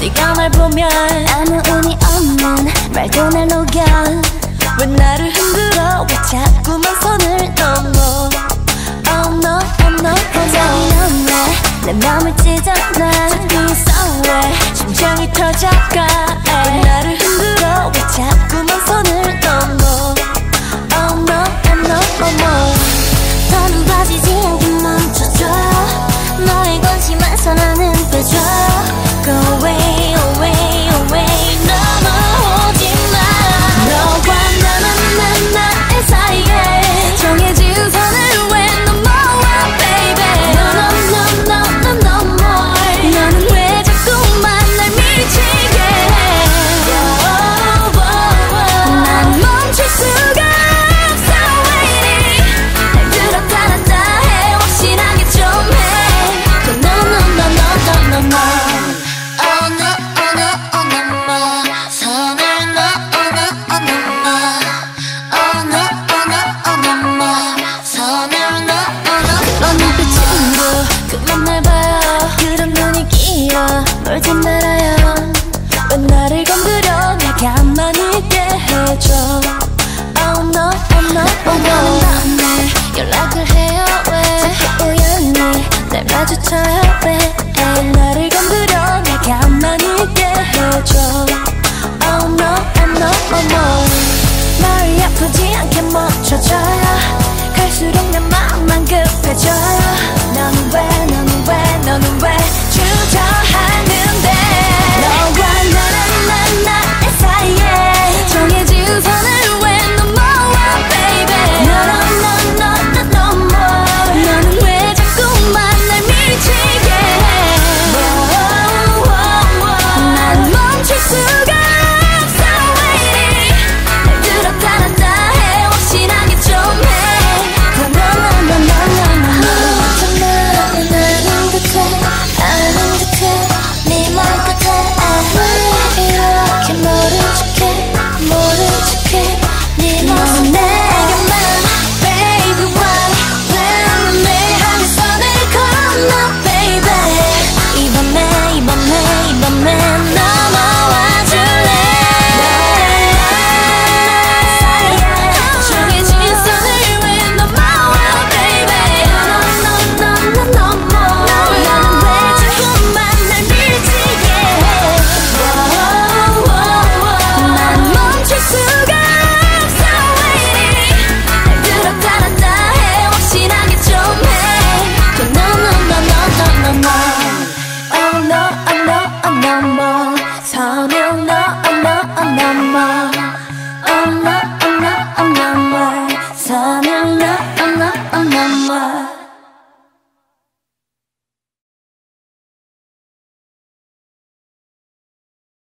네가 날 보면 아무 의미 없는 말도 날 녹여. 왜 나를 아니야. 놀지 말아요. 왜 나를 건드려? 나 가만히 있게 해줘. Oh no, oh no, oh no. 밤에 연락을 해요 왜? 자꾸 우연히 날 마주쳐요 왜? 나를 건드려? 나 가만히 있게 해줘. Oh no, oh no, oh no. 널 아프지 않게 멈춰줘요. 갈수록 내 마음만 급해져요.